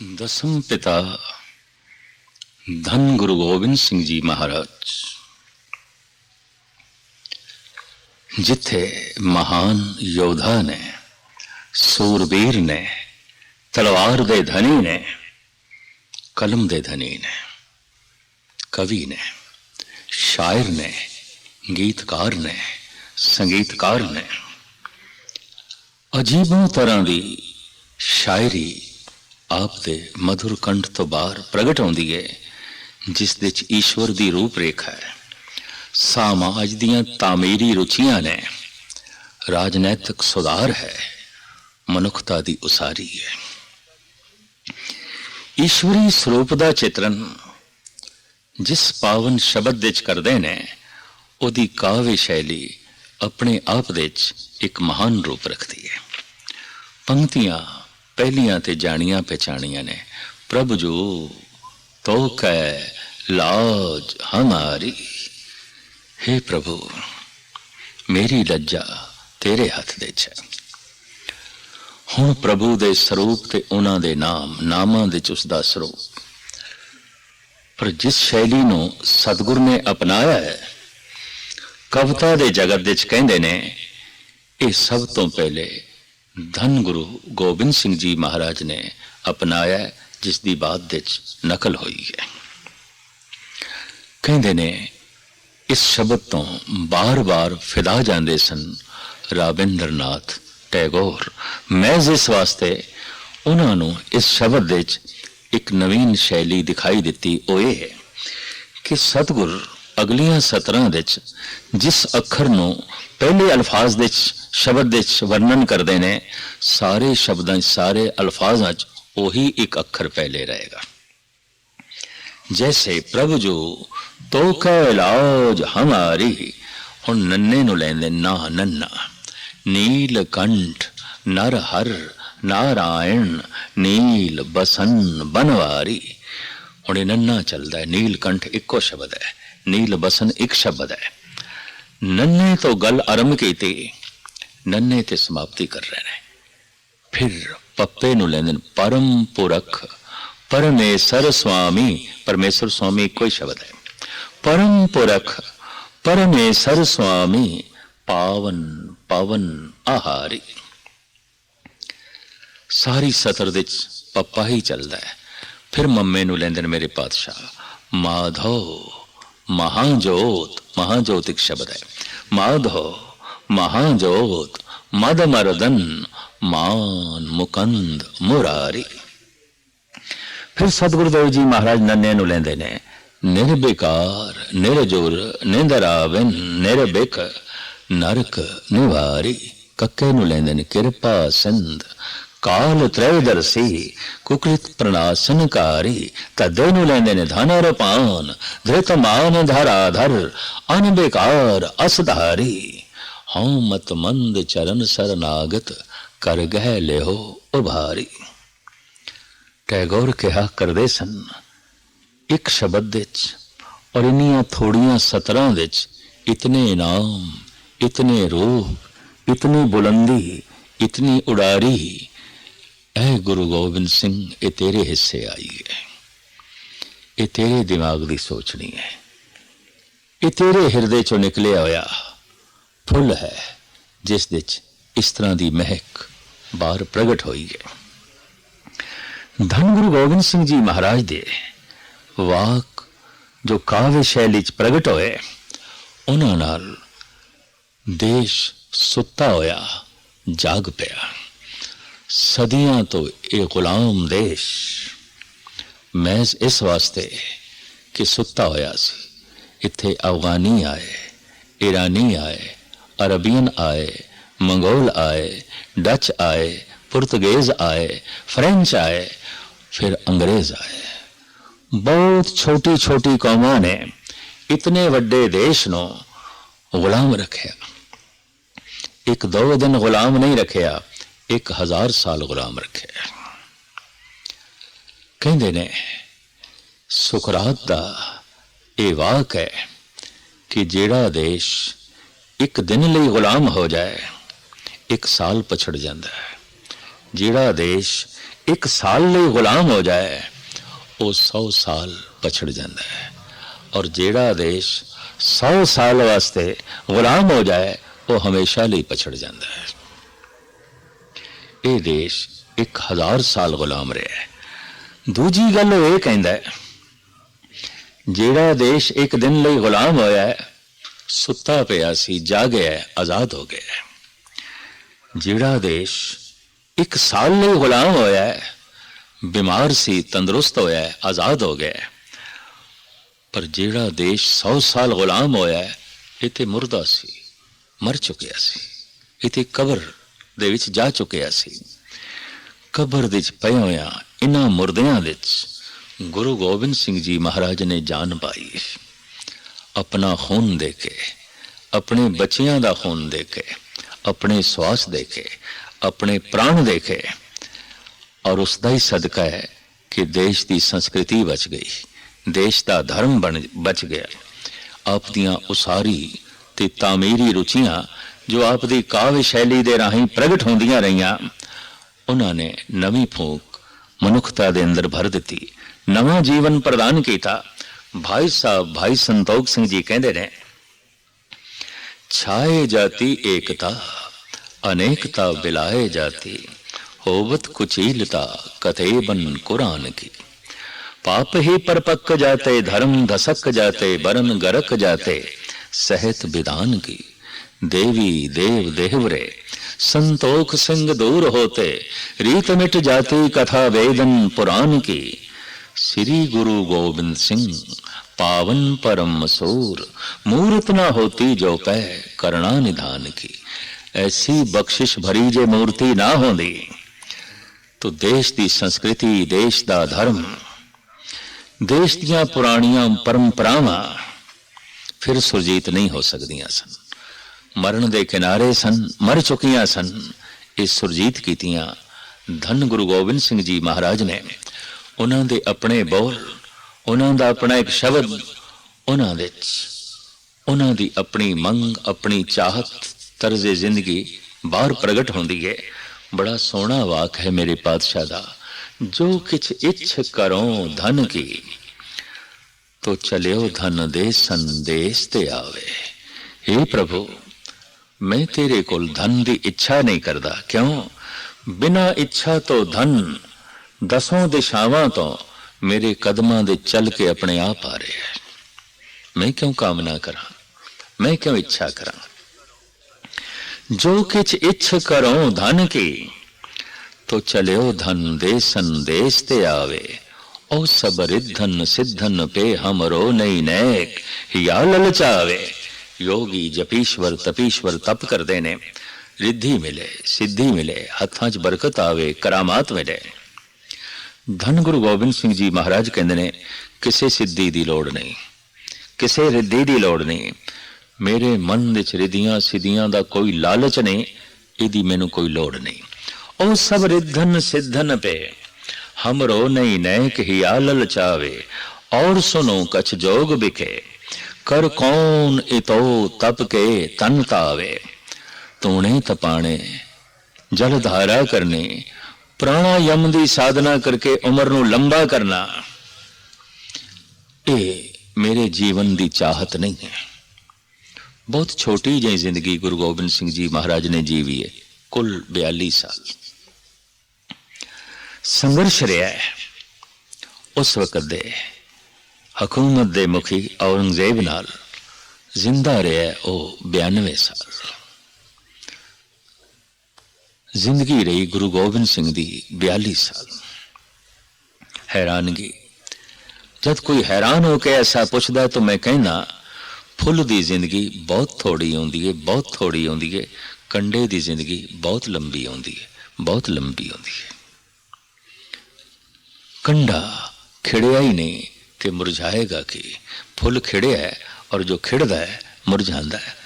ਦਸਮ ਪਿਤਾ ਧੰਨ ਗੁਰੂ ਗੋਬਿੰਦ ਸਿੰਘ ਜੀ ਮਹਾਰਾਜ ਜਿੱਥੇ ਮਹਾਨ ਯੋਧਾ ਨੇ ਸੂਰਬੀਰ ਨੇ ਤਲਵਾਰ ਦੇ ਧਨੀ ਨੇ ਕਲਮ ਦੇ ਧਨੀ ਨੇ ਕਵੀ ਨੇ ਸ਼ਾਇਰ ਨੇ ਗੀਤਕਾਰ ਨੇ ਸੰਗੀਤਕਾਰ ਨੇ ਅਜੀਬੋਂ ਤਰ੍ਹਾਂ ਦੀ ਸ਼ਾਇਰੀ ਆਪ ਦੇ ਮధుਰ ਕੰਠ ਤੋਂ ਬਾਹਰ ਪ੍ਰਗਟ ਹੁੰਦੀ ਹੈ ਜਿਸ ਵਿੱਚ ਈਸ਼ਵਰ ਦੀ ਰੂਪ ਰੇਖਾ ਹੈ ਸਮਾਜ ਦੀਆਂ ਤਾਮੀਰੀ ਰੁਚੀਆਂ ਨੇ। ਰਾਜਨੈਤਿਕ ਸੁਧਾਰ ਹੈ, ਮਨੁੱਖਤਾ ਦੀ ਉਸਾਰੀ ਹੈ। ਈਸ਼ਵਰੀ ਸਰੂਪ ਦਾ ਚਿਤਰਨ ਜਿਸ ਪਾਵਨ ਸ਼ਬਦ ਵਿੱਚ ਕਰਦੇ ਨੇ, ਉਹਦੀ ਕਾਵਿ ਸ਼ੈਲੀ ਆਪਣੇ ਆਪ ਵਿੱਚ ਇੱਕ ਮਹਾਨ ਰੂਪ ਰੱਖਦੀ ਹੈ। ਪੰਕਤੀਆਂ ਪਹਿਲੀਆਂ ਤੇ ਜਾਣੀਆਂ ਪਹਿਚਾਣੀਆਂ ਨੇ। ਪ੍ਰਭ ਜੋ ਤੋ ਕੈ ਲਾਜ ਹਮਾਰੀ। हे ਪ੍ਰਭੂ, ਮੇਰੀ ਲੱਜਾ ਤੇਰੇ ਹੱਥ ਦੇ ਚ ਹੁਣ ਪ੍ਰਭੂ ਦੇ ਸਰੂਪ ਤੇ ਉਹਨਾਂ ਦੇ ਨਾਮ, ਨਾਮਾਂ ਦੇ ਵਿੱਚ ਉਸ ਦਾ ਸਰੂਪ। ਪਰ ਜਿਸ ਸ਼ੈਲੀ ਨੂੰ ਸਤਿਗੁਰ ਨੇ ਅਪਣਾਇਆ ਹੈ, ਕਵਿਤਾ ਦੇ ਜਗਤ ਵਿੱਚ ਕਹਿੰਦੇ ਨੇ, ਇਹ ਸਭ ਤੋਂ ਪਹਿਲੇ ਧੰਨ ਗੁਰੂ ਗੋਬਿੰਦ ਸਿੰਘ ਜੀ ਮਹਾਰਾਜ ਨੇ ਅਪਣਾਇਆ ਜਿਸ ਦੀ ਬਾਅਦ ਵਿੱਚ ਨਕਲ ਹੋਈ ਹੈ। ਕਹਿੰਦੇ ਨੇ, ਇਸ ਸ਼ਬਦ ਤੋਂ ਬਾਰ-ਬਾਰ ਫਿਦਾ ਜਾਂਦੇ ਸਨ ਰਾਬਿੰਦਰਨਾਥ ਟੈਗੋਰ। ਮੈਂ ਇਸ ਵਾਸਤੇ ਉਹਨਾਂ ਨੂੰ ਇਸ ਸ਼ਬਦ ਵਿੱਚ ਇੱਕ ਨਵੀਨ ਸ਼ੈਲੀ ਦਿਖਾਈ ਦਿੱਤੀ, ਉਹ ਇਹ ਹੈ ਕਿ ਸਤਿਗੁਰ ਅਗਲੀਆਂ ਸਤਰਾਂ ਵਿੱਚ ਜਿਸ ਅੱਖਰ ਨੂੰ ਪਹਿਲੇ ਅਲਫਾਜ਼ ਵਿੱਚ, ਸ਼ਬਦ ਵਿੱਚ ਵਰਣਨ ਕਰਦੇ ਨੇ, ਸਾਰੇ ਸ਼ਬਦਾਂ 'ਚ ਸਾਰੇ ਅਲਫਾਜ਼ਾਂ 'ਚ ਉਹੀ ਇੱਕ ਅੱਖਰ ਪਹਿਲੇ ਰਹੇਗਾ। ਜੈਸੇ ਪ੍ਰਭ ਜੋ ਤੋ ਕੈ ਇਲਾਜ ਹਮਾਰੀ, ਹੁਣ ਨੰਨੇ ਨੂੰ ਲੈਂਦੇ ਨਾ ਨੰਨਾ। ਨੀਲ ਕੰਠ ਨਰ ਹਰ ਨਾਰਾਇਣ, ਨੀਲ ਬਸਨ ਬਨਵਾਰੀ। ਹੁਣ ਇਹ ਨੰਨਾ ਚੱਲਦਾ ਹੈ, ਨੀਲ ਕੰਠ ਇੱਕੋ ਸ਼ਬਦ ਹੈ। ਨੀਲ ਬਸਨ ਇੱਕ ਸ਼ਬਦ ਹੈ। ਨੰਨੇ ਤੋਂ ਗੱਲ ਆਰੰਭ ਕੀਤੀ, ਨੰਨੇ ਤੇ ਸਮਾਪਤੀ ਕਰ ਰਹੇ ਨੇ। ਫਿਰ ਪੱਪੇ ਨੂੰ ਲੈਂਦੇ ਨੇ, ਪਰਮ ਪੁਰਖ, ਪਰਮੇਸ਼ਰ ਸੁਆਮੀ ਪਰਮੇਸ਼ਰ ਸੁਆਮੀ ਕੋਈ ਸ਼ਬਦ ਹੈ। ਪਰਮ ਪੁਰਖ, ਪਰਮੇਸ਼ਰ ਸੁਆਮੀ ਪਾਵਨ, ਪਵਨ ਆਹਾਰੀ। ਸਾਰੀ ਸਤਰ ਵਿੱਚ ਪੱਪਾ ਹੀ ਚੱਲਦਾ ਹੈ। ਫਿਰ ਮੰਮੇ ਨੂੰ ਲੈਂਦੇ ਨੇ ਮੇਰੇ ਪਾਤਸ਼ਾਹ, ਮਾਧੋ। ਮਹਾਜੋਤ ਮਹਾਜੋਤ ਇੱਕ ਸ਼ਬਦ ਹੈ ਮਾਧੋ ਮਹਾਜੋਤ ਮਦ ਮਰਦਨ ਮਾਨ ਮੁਕੰਦ ਮੁਰਾਰੀ ਫਿਰ ਸਤਿਗੁਰਦੇਵ ਜੀ ਮਹਾਰਾਜ ਨੰਨੇ ਨੂੰ ਲੈਂਦੇ ਨੇ ਨਿਰਬੇਕਾਰ ਨਿਰਜੁਰ ਨਿੰਦਰਾਵਨ ਨਿਰਬੇਕ ਨਰਕ ਨਿਵਾਰੀ ਕੱਕੇ ਨੂੰ ਲੈਂਦੇ ਨੇ ਕਿਰਪਾ ਸਿੰਧ ਕਾਲ ਤ੍ਰੈਦਰਸੀ ਕੁਕਲਿਤ ਪ੍ਰਣਾਸਨਕਾਰੀ ਤਦੇ ਨੂੰ ਲੈਂਦੇ ਨੇ ਧਨ ਰਪਾਨ, ਧ੍ਰਿਤ ਮਾਨ ਧਰਾਧਰ, ਅਨਬੇਕਾਰ ਅਸਧਾਰੀ। ਹਉ ਮਤ ਮੰਦ ਚਰਨ ਸਰਨਾਗਤ, ਕਰ ਗਹਿ ਲਿਓ ਉਭਾਰੀ। ਕਿਹਾ ਕਰਦੇ ਸਨ ਇੱਕ ਸ਼ਬਦ ਵਿੱਚ ਔਰ ਇੰਨੀਆਂ ਥੋੜੀਆਂ ਸਤਰਾਂ ਵਿੱਚ ਇਤਨੇ ਇਨਾਮ ਇਤਨੇ ਰੂਪ, ਇਤਨੀ ਬੁਲੰਦੀ, ਇਤਨੀ ਉਡਾਰੀ ਇਹ ਗੁਰੂ ਗੋਬਿੰਦ ਸਿੰਘ, ਇਹ ਤੇਰੇ ਹਿੱਸੇ ਆਈ ਹੈ ਇਹ ਤੇਰੇ ਦਿਮਾਗ ਦੀ ਸੋਚਣੀ ਹੈ ਇਹ ਤੇਰੇ ਹਿਰਦੇ ਚੋਂ ਨਿਕਲਿਆ ਹੋਇਆ ਫੁੱਲ ਹੈ, ਜਿਸ ਵਿੱਚ ਇਸ ਤਰ੍ਹਾਂ ਦੀ ਮਹਿਕ ਬਾਹਰ ਪ੍ਰਗਟ ਹੋਈ ਹੈ ਧੰਨ ਗੁਰੂ ਗੋਬਿੰਦ ਸਿੰਘ ਜੀ ਮਹਾਰਾਜ ਦੇ ਵਾਕ ਜੋ ਕਾਵਿ ਸ਼ੈਲੀ ਚ ਪ੍ਰਗਟ ਹੋਏ, ਉਹਨਾਂ ਨਾਲ ਦੇਸ਼ ਸੁੱਤਾ ਹੋਇਆ ਜਾਗ ਪਿਆ। ਸਦੀਆਂ ਤੋਂ ਇਹ ਗੁਲਾਮ ਦੇਸ਼ ਮੈਂ ਇਸ ਵਾਸਤੇ ਕਿ ਸੁੱਤਾ ਹੋਇਆ ਸੀ। ਇੱਥੇ ਅਫਗਾਨੀ ਆਏ ਈਰਾਨੀ ਆਏ, ਅਰਬੀਅਨ ਆਏ, ਮੰਗੋਲ ਆਏ, ਡੱਚ ਆਏ, ਪੁਰਤਗਾਜ਼ ਆਏ, ਫ੍ਰੈਂਚ ਆਏ, ਫਿਰ ਅੰਗਰੇਜ਼ ਆਏ। ਬਹੁਤ ਛੋਟੀ ਛੋਟੀ ਕੌਮਾਂ ਨੇ ਇਤਨੇ ਵੱਡੇ ਦੇਸ਼ ਨੂੰ ਗੁਲਾਮ ਰੱਖਿਆ। ਇੱਕ ਦੋ ਦਿਨ ਗੁਲਾਮ ਨਹੀਂ ਰੱਖਿਆ। ਇੱਕ ਹਜ਼ਾਰ ਸਾਲ ਗੁਲਾਮ ਰੱਖਿਆ ਕਹਿੰਦੇ ਨੇ ਸੁਕਰਾਤ ਦਾ ਇਹ ਵਾਕ ਹੈ ਕਿ ਜਿਹੜਾ ਦੇਸ਼ ਇੱਕ ਦਿਨ ਲਈ ਗੁਲਾਮ ਹੋ ਜਾਏ, ਇੱਕ ਸਾਲ ਪਛੜ ਜਾਂਦਾ ਹੈ। ਜਿਹੜਾ ਦੇਸ਼ ਇੱਕ ਸਾਲ ਲਈ ਗੁਲਾਮ ਹੋ ਜਾਏ, ਉਹ 100 ਸਾਲ ਪਛੜ ਜਾਂਦਾ ਹੈ। ਔਰ ਜਿਹੜਾ ਦੇਸ਼ 100 ਸਾਲ ਵਾਸਤੇ ਗੁਲਾਮ ਹੋ ਜਾਏ, ਉਹ ਹਮੇਸ਼ਾ ਲਈ ਪਛੜ ਜਾਂਦਾ ਹੈ। ਇਹ ਦੇਸ਼ 1000 ਸਾਲ ਗੁਲਾਮ ਰਿਹਾ ਹੈ। ਦੂਜੀ ਗੱਲ ਉਹ ਇਹ ਕਹਿੰਦਾ ਹੈ ਜਿਹੜਾ ਦੇਸ਼ ਇੱਕ ਦਿਨ ਲਈ ਗੁਲਾਮ ਹੋਇਆ ਹੈ ਸੁੱਤਾ ਪਿਆ ਸੀ ਜਾਗਿਆ ਹੈ, ਆਜ਼ਾਦ ਹੋ ਗਿਆ ਜਿਹੜਾ ਦੇਸ਼ ਇੱਕ ਸਾਲ ਲਈ ਗੁਲਾਮ ਹੋਇਆ ਹੈ ਬਿਮਾਰ ਸੀ ਤੰਦਰੁਸਤ ਹੋਇਆ ਹੈ ਆਜ਼ਾਦ ਹੋ ਗਿਆ ਪਰ ਜਿਹੜਾ ਦੇਸ਼ 100 ਸਾਲ ਗੁਲਾਮ ਹੋਇਆ ਹੈ ਇਹ ਤੇ ਮੁਰਦਾ ਸੀ ਮਰ ਚੁੱਕਿਆ ਸੀ ਇੱਥੇ ਤੇ ਕਬਰ ਦੇ ਵਿੱਚ ਜਾ ਚੁੱਕਿਆ ਸੀ। ਕਬਰ ਦੇ ਵਿੱਚ ਪਏ ਹੋਇਆ ਇਹਨਾਂ ਮੁਰਦਿਆਂ ਵਿੱਚ ਗੁਰੂ ਗੋਬਿੰਦ ਸਿੰਘ ਜੀ ਮਹਾਰਾਜ ਨੇ ਜਾਨ ਪਾਈ। ਆਪਣਾ ਖੂਨ ਦੇ ਕੇ ਆਪਣੇ ਬੱਚਿਆਂ ਦਾ ਖੂਨ ਦੇ ਕੇ ਆਪਣੇ ਸਵਾਸ ਦੇ ਕੇ ਆਪਣੇ ਪ੍ਰਾਣ ਦੇ ਕੇ ਔਰ ਉਸ ਦਾ ਹੀ ਸਦਕਾ ਹੈ ਕਿ ਦੇਸ਼ ਦੀ ਸੰਸਕ੍ਰਿਤੀ ਬਚ ਗਈ, ਦੇਸ਼ ਦਾ ਧਰਮ ਬਣ, ਬਚ ਗਿਆ। ਆਪ ਦੀਆਂ ਉਸਾਰੀ ਤੇ ਤਾਮੀਰੀ ਰੁਚੀਆਂ ਜੋ ਆਪ ਦੀ ਕਾਵਿ ਸ਼ੈਲੀ ਦੇ ਰਾਹੀਂ ਪ੍ਰਗਟ ਹੁੰਦੀਆਂ ਰਹੀਆਂ ਉਹਨਾਂ ਨੇ ਨਵੀਂ ਫੂਕ ਮਨੁੱਖਤਾ ਦੇ ਅੰਦਰ ਭਰ ਦਿੱਤੀ ਨਵਾਂ ਜੀਵਨ ਪ੍ਰਦਾਨ ਕੀਤਾ ਭਾਈ ਸਾਹਿਬ ਭਾਈ ਸੰਤੋਖ ਸਿੰਘ ਜੀ ਕਹਿੰਦੇ ਨੇ ਛਾਏ ਜਾਤੀ ਏਕਤਾ ਅਨੇਕਤਾ ਬਿਲਾਏ ਜਾਤੀ ਹੋਵਤ ਕੁਚੀਲਤਾ ਕਥੇ ਬਨ ਕੁਰਾਨ ਕੀ पाप ही परपक जाते धर्म धसक जाते बरन गरक जाते सहत विधान की देवी देव देवरे संतोख सिंह दूर होते रीत मिट जाती कथा वेदन पुराण की श्री गुरु गोविंद सिंह पावन परम सूर मूर्त न होती जो पै करुणा निधान की ऐसी बख्शिश भरी जे मूर्ति ना होती तो देश ਦੀ ਸੰਸਕ੍ਰਿਤੀ ਦੇਸ਼ ਦਾ ਧਰਮ ਦੇਸ਼ ਦੀਆਂ ਪੁਰਾਣੀਆਂ ਪਰੰਪਰਾਵਾਂ ਫਿਰ ਸੁਰਜੀਤ ਨਹੀਂ ਹੋ ਸਕਦੀਆਂ ਸਨ ਮਰਨ ਦੇ ਕਿਨਾਰੇ ਸਨ, ਮਰ ਚੁੱਕੀਆਂ ਸਨ। ਇਹ ਸੁਰਜੀਤ ਕੀਤੀਆਂ ਧੰਨ ਗੁਰੂ ਗੋਬਿੰਦ ਸਿੰਘ ਜੀ ਮਹਾਰਾਜ ਨੇ। ਉਹਨਾਂ ਦੇ ਆਪਣੇ ਬੋਲ, ਉਹਨਾਂ ਦਾ ਆਪਣਾ ਇੱਕ ਸ਼ਬਦ, ਉਹਨਾਂ ਵਿੱਚ ਉਹਨਾਂ ਦੀ ਆਪਣੀ ਮੰਗ, ਆਪਣੀ ਚਾਹਤ, ਤਰਜ਼ੇ ਜ਼ਿੰਦਗੀ ਬਾਹਰ ਪ੍ਰਗਟ ਹੁੰਦੀ ਹੈ ਬੜਾ ਸੋਹਣਾ ਵਾਕ ਹੈ ਮੇਰੇ ਪਾਤਸ਼ਾਹ ਦਾ। ਜੋ ਕਿਛ ਇੱਛ ਕਰੋ ਧਨ ਕੀ, ਤੋ ਚਲਿਓ ਧਨ ਦੇ ਸੰਦੇਸ਼ ਤੇ ਆਵੇ। हे ਪ੍ਰਭੂ ਮੈਂ ਤੇਰੇ ਕੋਲ ਧਨ ਦੀ ਇੱਛਾ ਨਹੀਂ ਕਰਦਾ। ਕਿਉਂ? ਬਿਨਾਂ ਇੱਛਾ ਤੋਂ ਧਨ ਦਸੋਂ ਦਿਸ਼ਾਵਾਂ ਤੋਂ ਮੇਰੇ ਕਦਮਾਂ ਦੇ ਚੱਲ ਕੇ ਆਪਣੇ ਆਪ ਆ ਰਿਹਾ ਹੈ। ਮੈਂ ਕਿਉਂ ਕਾਮਨਾ ਕਰਾਂ? ਮੈਂ ਕਿਉਂ ਇੱਛਾ ਕਰਾਂ? ਜੋ ਕਿਛ ਇੱਛ ਕਰੋ ਧਨ ਕੀ, ਤੋ ਚਲਿਓ ਧਨ ਦੇ ਸੰਦੇਸ਼ ਤੇ ਆਵੇ। ਉਹ ਸਭ ਰਿਧਨ ਸਿੱਧਨ ਪੇ ਹਮਰੋ ਨਹੀਂ ਨੈਕ ਹਿਆ ਲਲਚਾਵੇ ਯੋਗੀ ਜਪੀਸ਼ਵਰ ਤਪੀਸ਼ਵਰ ਤਪ ਕਰਦੇ ਨੇ ਰਿੱਧੀ ਮਿਲੇ ਸਿੱਧੀ ਮਿਲੇ ਹੱਥਾਂ 'ਚ ਬਰਕਤ ਆਵੇ ਕਰਾਮਾਤ ਮਿਲੇ ਧੰਨ ਗੁਰੂ ਗੋਬਿੰਦ ਸਿੰਘ ਜੀ ਮਹਾਰਾਜ ਕਹਿੰਦੇ ਨੇ ਕਿਸੇ ਸਿੱਧੀ ਦੀ ਲੋੜ ਨਹੀਂ ਕਿਸੇ ਰਿੱਧੀ ਦੀ ਲੋੜ ਨਹੀਂ ਮੇਰੇ ਮਨ ਵਿੱਚ ਰਿਧੀਆਂ ਸਿੱਧੀਆਂ ਦਾ ਕੋਈ ਲਾਲਚ ਨਹੀਂ ਇਹਦੀ ਮੈਨੂੰ ਕੋਈ ਲੋੜ ਨਹੀਂ ਉਹ ਸਭ ਰਿੱਧਨ ਸਿੱਧਨ ਪੇ ਹਮਰੋ ਨਹੀਂ ਨੈਕ ਹਿਆ ਲਲਚਾਵੇ ਔਰ ਸੁਨੋ ਕਛ ਜੋਗ ਬਿਖੇ ਕਰ ਕੌਣ ਇਤੋ ਤਪ ਕੇ ਤਨ ਤਾਵੇ? ਤੂਣੇ ਤਪਾਣੇ, ਜਲ ਧਾਰਾ ਕਰਨੇ ਪ੍ਰਾਣਾਯਮ ਦੀ ਸਾਧਨਾ ਕਰਕੇ ਉਮਰ ਨੂੰ ਲੰਬਾ ਕਰਨਾ। ਇਹ ਮੇਰੇ ਜੀਵਨ ਦੀ ਚਾਹਤ ਨਹੀਂ ਹੈ। ਬਹੁਤ ਛੋਟੀ ਜਿਹੀ ਜ਼ਿੰਦਗੀ ਗੁਰੂ ਗੋਬਿੰਦ ਸਿੰਘ ਜੀ ਮਹਾਰਾਜ ਨੇ ਜੀਵੀ ਹੈ, ਕੁੱਲ 42 ਸਾਲ। ਸੰਘਰਸ਼ ਰਿਹਾ ਉਸ ਵਕਤ ਦੇ ਹਕੂਮਤ ਦੇ ਮੁਖੀ ਔਰੰਗਜ਼ੇਬ ਨਾਲ ਜ਼ਿੰਦਾ ਰਿਹਾ ਉਹ 92 ਸਾਲ। ਜ਼ਿੰਦਗੀ ਰਹੀ ਗੁਰੂ ਗੋਬਿੰਦ ਸਿੰਘ ਦੀ 42 ਸਾਲ। ਹੈਰਾਨਗੀ। ਜਦ ਕੋਈ ਹੈਰਾਨ ਹੋ ਕੇ ਐਸਾ ਪੁੱਛਦਾ ਤਾਂ ਮੈਂ ਕਹਿੰਦਾ, ਫੁੱਲ ਦੀ ਜ਼ਿੰਦਗੀ ਬਹੁਤ ਥੋੜੀ ਆਉਂਦੀ ਹੈ ਬਹੁਤ ਥੋੜੀ ਆਉਂਦੀ ਹੈ ਕੰਡੇ ਦੀ ਜ਼ਿੰਦਗੀ ਬਹੁਤ ਲੰਬੀ ਆਉਂਦੀ ਹੈ ਬਹੁਤ ਲੰਬੀ ਆਉਂਦੀ ਹੈ ਕੰਡਾ ਖਿੜਿਆ ਹੀ ਨਹੀਂ। ਤੇ ਮੁਰਝਾਏਗਾ ਕਿ? ਫੁੱਲ ਖਿੜਿਆ ਹੈ ਔਰ ਜੋ ਖਿੜਦਾ ਹੈ ਮੁਰਝਾਉਂਦਾ ਹੈ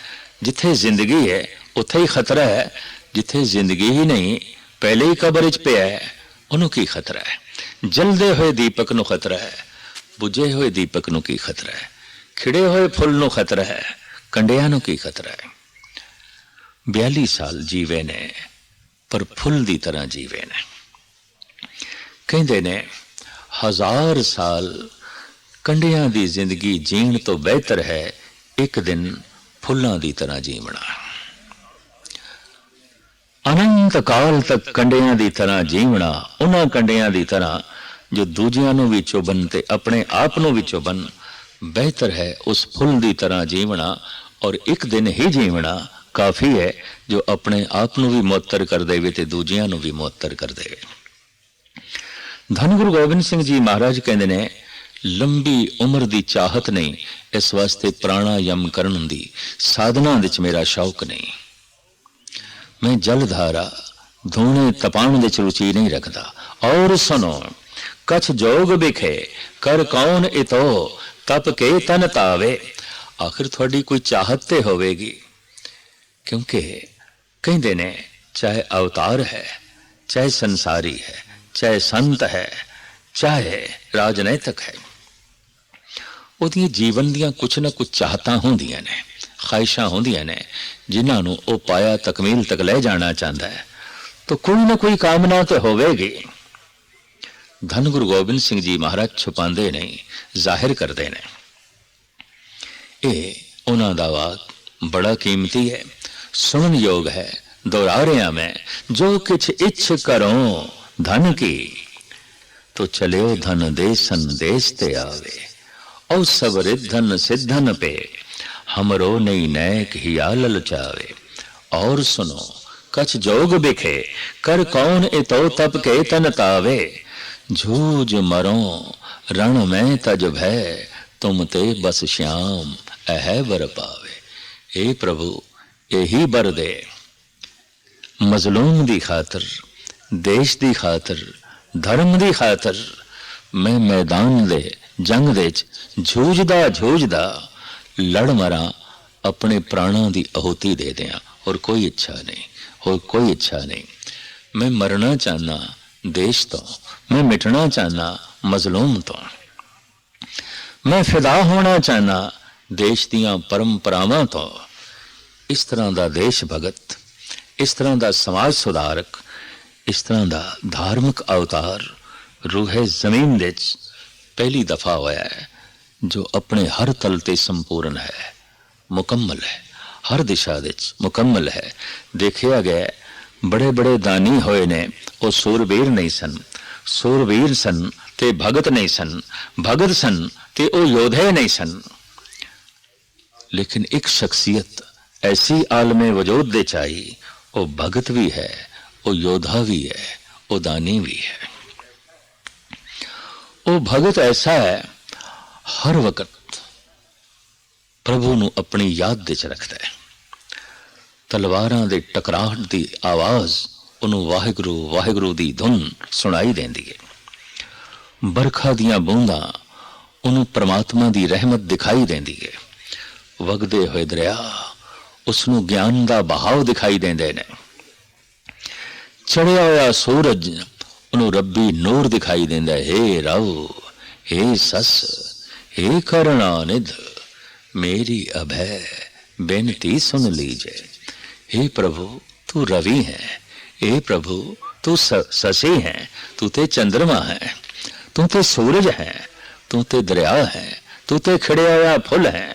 ਜਿੱਥੇ ਜ਼ਿੰਦਗੀ ਹੈ ਉੱਥੇ ਹੀ ਖਤਰਾ ਹੈ ਜਿੱਥੇ ਜ਼ਿੰਦਗੀ ਹੀ ਨਹੀਂ, ਪਹਿਲੇ ਹੀ ਕਬਰ ਵਿੱਚ ਪਿਆ ਹੈ ਉਹਨੂੰ ਕੀ ਖਤਰਾ ਹੈ ਜਲਦੇ ਹੋਏ ਦੀਪਕ ਨੂੰ ਖਤਰਾ ਹੈ ਬੁਝੇ ਹੋਏ ਦੀਪਕ ਨੂੰ ਕੀ ਖਤਰਾ ਹੈ ਖਿੜੇ ਹੋਏ ਫੁੱਲ ਨੂੰ ਖਤਰਾ ਹੈ ਕੰਡਿਆਂ ਨੂੰ ਕੀ ਖਤਰਾ ਹੈ 42 ਸਾਲ ਜੀਵੇ ਨੇ, ਪਰ ਫੁੱਲ ਦੀ ਤਰ੍ਹਾਂ ਜੀਵੇ ਨੇ। ਕਹਿੰਦੇ ਨੇ, ਹਜ਼ਾਰ ਸਾਲ ਕੰਡਿਆਂ ਦੀ ਜ਼ਿੰਦਗੀ ਜੀਣ ਤੋਂ ਬਿਹਤਰ ਹੈ, ਇੱਕ ਦਿਨ ਫੁੱਲਾਂ ਦੀ ਤਰ੍ਹਾਂ ਜੀਵਣਾ। ਅਨੰਤ ਕਾਲ ਤੱਕ ਕੰਡਿਆਂ ਦੀ ਤਰ੍ਹਾਂ ਜੀਵਣਾ, ਉਹਨਾਂ ਕੰਡਿਆਂ ਦੀ ਤਰ੍ਹਾਂ ਜੋ ਦੂਜਿਆਂ ਨੂੰ ਵੀ ਚੁਬਨ ਤੇ ਆਪਣੇ ਆਪ ਨੂੰ ਵੀ ਚੁਬਨ ਬਿਹਤਰ ਹੈ ਉਸ ਫੁੱਲ ਦੀ ਤਰ੍ਹਾਂ ਜੀਵਣਾ ਔਰ ਇੱਕ ਦਿਨ ਹੀ ਜੀਵਣਾ ਕਾਫੀ ਹੈ ਜੋ ਆਪਣੇ ਆਪ ਨੂੰ ਵੀ ਮੁਅੱਤਰ ਕਰ ਦੇਵੇ ਤੇ ਦੂਜਿਆਂ ਨੂੰ ਵੀ ਮੁਅੱਤਰ ਕਰ ਦੇਵੇ। ਧੰਨ ਗੁਰੂ ਗੋਬਿੰਦ ਸਿੰਘ ਜੀ ਮਹਾਰਾਜ ਕਹਿੰਦੇ ਨੇ ਲੰਬੀ ਉਮਰ ਦੀ ਚਾਹਤ ਨਹੀਂ ਇਸ ਵਾਸਤੇ ਪ੍ਰਾਣਾਯਮ ਕਰਨ ਦੀ ਸਾਧਨਾ ਵਿੱਚ ਮੇਰਾ ਸ਼ੌਕ ਨਹੀਂ ਮੈਂ ਜਲਧਾਰਾ ਧੋਣੇ ਤਪਾਉਣ ਵਿੱਚ ਰੁਚੀ ਨਹੀਂ ਰੱਖਦਾ। ਔਰ ਸੁਣੋ, ਕਛ ਜੋਗ ਵਿਖੇ ਕਰ ਕੌਣ ਇਤੋ, ਤਪ ਕੇ ਤਨ ਤਾਵੇ। ਆਖਿਰ ਤੁਹਾਡੀ ਕੋਈ ਚਾਹਤ ਤੇ ਹੋਵੇਗੀ। ਕਿਉਂਕਿ ਕਹਿੰਦੇ ਨੇ, ਚਾਹੇ ਅਵਤਾਰ ਹੈ, ਚਾਹੇ ਸੰਸਾਰੀ ਹੈ, ਚਾਹੇ ਸੰਤ ਹੈ, ਚਾਹੇ ਰਾਜਨੈਤਿਕ ਹੈ। ਉਹਦੀਆਂ ਜੀਵਨ ਦੀਆਂ ਕੁਛ ਨਾ ਕੁਛ ਚਾਹਤਾਂ ਹੁੰਦੀਆਂ ਨੇ ਖਾਹਿਸ਼ਾਂ ਹੁੰਦੀਆਂ ਨੇ, ਜਿਨ੍ਹਾਂ ਨੂੰ ਉਹ ਪਾਇਆ ਤਕਮੀਲ ਤੱਕ ਲੈ ਜਾਣਾ ਚਾਹੁੰਦਾ ਹੈ। ਤਾਂ ਕੋਈ ਨਾ ਕੋਈ ਕਾਮਨਾ ਤੇ ਹੋਵੇਗੀ। ਧੰਨ ਗੁਰੂ ਗੋਬਿੰਦ ਸਿੰਘ ਜੀ ਮਹਾਰਾਜ ਛੁਪਾਉਂਦੇ ਨਹੀਂ ਜ਼ਾਹਿਰ ਕਰਦੇ ਨੇ। ਇਹ ਉਹਨਾਂ ਦਾ ਵਾਕ ਬੜਾ ਕੀਮਤੀ ਹੈ। ਸੁਣਨ ਯੋਗ ਹੈ, ਦੁਹਰਾ ਰਿਹਾ ਮੈਂ, ਜੋ ਕਿਛ ਇੱਛ ਕਰੋ, ਧਨ ਕੀ। ਤੋ ਚਲਿਓ ਧਨ ਦੇ ਸੰਦੇਸ਼ ਤੇ औ सबरे धन से धन पे हमरो नई नैक हिया ललचावे और सुनो कछ जोग बिखे कर कौन इतो तप के तन तावे झूझ मरो रण में तज भय तुम ते बस श्याम अह बर पावे हे प्रभु यही बर दे ਮਜ਼ਲੂਮ ਦੀ ਖਾਤਰ ਦੇਸ਼ ਦੀ ਖਾਤਰ ਧਰਮ ਦੀ ਖਾਤਰ ਮੈਂ ਮੈਦਾਨ ਦੇ ਜੰਗ ਦੇ ਵਿੱਚ ਜੂਝਦਾ ਜੂਝਦਾ ਲੜ ਮਰਾਂ ਆਪਣੇ ਪ੍ਰਾਣਾਂ ਦੀ ਆਹੂਤੀ ਦੇ ਦਿਆਂ। ਹੋਰ ਕੋਈ ਇੱਛਾ ਨਹੀਂ, ਹੋਰ ਕੋਈ ਇੱਛਾ ਨਹੀਂ। ਮੈਂ ਮਰਨਾ ਚਾਹਨਾ ਦੇਸ਼ ਤੋਂ, ਮੈਂ ਮਿਟਣਾ ਚਾਹਨਾ ਮਜ਼ਲੂਮ ਤੋਂ। ਮੈਂ ਫਿਦਾ ਹੋਣਾ ਚਾਹਨਾ ਦੇਸ਼ ਦੀਆਂ ਪਰੰਪਰਾਵਾਂ ਤੋਂ। ਇਸ ਤਰ੍ਹਾਂ ਦਾ ਦੇਸ਼ ਭਗਤ, ਇਸ ਤਰ੍ਹਾਂ ਦਾ ਸਮਾਜ ਸੁਧਾਰਕ, ਇਸ ਤਰ੍ਹਾਂ ਦਾ ਧਾਰਮਿਕ ਅਵਤਾਰ ਰੂਹੇ ਜ਼ਮੀਨ ਦੇ ਵਿੱਚ ਪਹਿਲੀ ਦਫਾ ਹੋਇਆ ਹੈ, ਜੋ ਆਪਣੇ ਹਰ ਤਲ ਤੇ ਸੰਪੂਰਨ ਹੈ, ਮੁਕੰਮਲ ਹੈ। ਹਰ ਦਿਸ਼ਾ ਵਿੱਚ ਮੁਕੰਮਲ ਹੈ। ਦੇਖਿਆ ਗਿਆ ਬੜੇ ਬੜੇ ਦਾਨੀ ਹੋਏ ਨੇ, ਉਹ ਸੂਰਬੀਰ ਨਹੀਂ ਸਨ। ਸੂਰਬੀਰ ਸਨ ਤੇ ਭਗਤ ਨਹੀਂ ਸਨ। ਭਗਤ ਸਨ ਤੇ ਉਹ ਯੋਧੇ ਨਹੀਂ ਸਨ। ਲੇਕਿਨ ਇੱਕ ਸ਼ਖਸੀਅਤ ਐਸੀ ਆਲਮੇ ਵਜੂਦ ਦੇ ਚਾਹੀ, ਉਹ ਭਗਤ ਵੀ ਹੈ, ਉਹ ਯੋਧਾ ਵੀ ਹੈ, ਉਹ ਦਾਨੀ ਵੀ ਹੈ। ਉਹ ਭਗਤ ਐਸਾ ਹੈ, ਹਰ ਵਕਤ ਪ੍ਰਭੂ ਨੂੰ ਆਪਣੀ ਯਾਦ ਵਿੱਚ ਰੱਖਦਾ ਹੈ। ਤਲਵਾਰਾਂ ਦੇ ਟਕਰਾਹਟ ਦੀ ਆਵਾਜ਼ ਉਹਨੂੰ ਵਾਹਿਗੁਰੂ ਵਾਹਿਗੁਰੂ ਦੀ ਧੁਨ ਸੁਣਾਈ ਦਿੰਦੀ ਹੈ। ਬਰਖਾ ਦੀਆਂ ਬੂੰਦਾਂ ਉਹਨੂੰ ਪ੍ਰਮਾਤਮਾ ਦੀ ਰਹਿਮਤ ਦਿਖਾਈ ਦਿੰਦੀ ਹੈ। ਵਗਦੇ ਹੋਏ ਦਰਿਆ ਉਸ ਨੂੰ ਗਿਆਨ ਦਾ ਬਹਾਵ ਦਿਖਾਈ ਦਿੰਦੇ ਨੇ। ਚੜਿਆ ਹੋਇਆ ਸੂਰਜ ਉਹਨੂੰ ਰੱਬੀ ਨੂਰ ਦਿਖਾਈ ਦਿੰਦਾ ਹੈ ਰਵ ਹੈ ਸਸ, ਹੈ ਕਰਣਾਨਿਧ ਮੇਰੀ ਅਭੈ, ਬੇਨਤੀ ਸੁਣ ਲੀਜੇ। हे प्रभु तू रवि है हे प्रभु तू ससे है तू ते चंद्रमा है तू ते सूरज है ਤੂੰ ਤੇ ਦਰਿਆ ਹੈ, ਤੂੰ ਤੇ ਖੜਿਆ ਹੋਇਆ ਫੁੱਲ ਹੈ।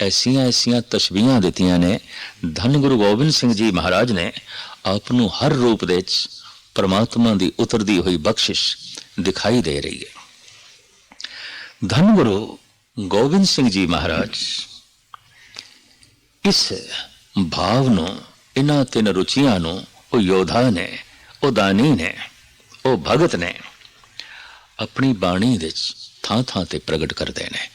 ਐਸੀਆਂ ਐਸੀਆਂ ਤਸਵੀਰਾਂ ਦਿੱਤੀਆਂ ਨੇ। ਧੰਨ ਗੁਰੂ ਗੋਬਿੰਦ ਸਿੰਘ ਜੀ ਮਹਾਰਾਜ ਨੇ, ਆਪ ਨੂੰ ਹਰ ਰੂਪ ਦੇ ਵਿੱਚ ਪਰਮਾਤਮਾ ਦੀ ਉਤਰਦੀ ਹੋਈ ਬਖਸ਼ਿਸ਼ ਦਿਖਾਈ ਦੇ ਰਹੀ ਹੈ। ਧੰਨ ਗੁਰੂ ਗੋਬਿੰਦ ਸਿੰਘ ਜੀ ਮਹਾਰਾਜ, ਇਸ ਭਾਵ ਨੂੰ ਇਹਨਾਂ ਤਿੰਨ ਰੁਚੀਆਂ ਨੂੰ ਉਹ ਯੋਧਾ ਨੇ, ਉਹ ਦਾਨੀ ਨੇ, ਉਹ ਭਗਤ ਨੇ ਆਪਣੀ ਬਾਣੀ ਵਿੱਚ ਥਾਂ ਥਾਂ ਤੇ ਪ੍ਰਗਟ ਕਰਦੇ ਨੇ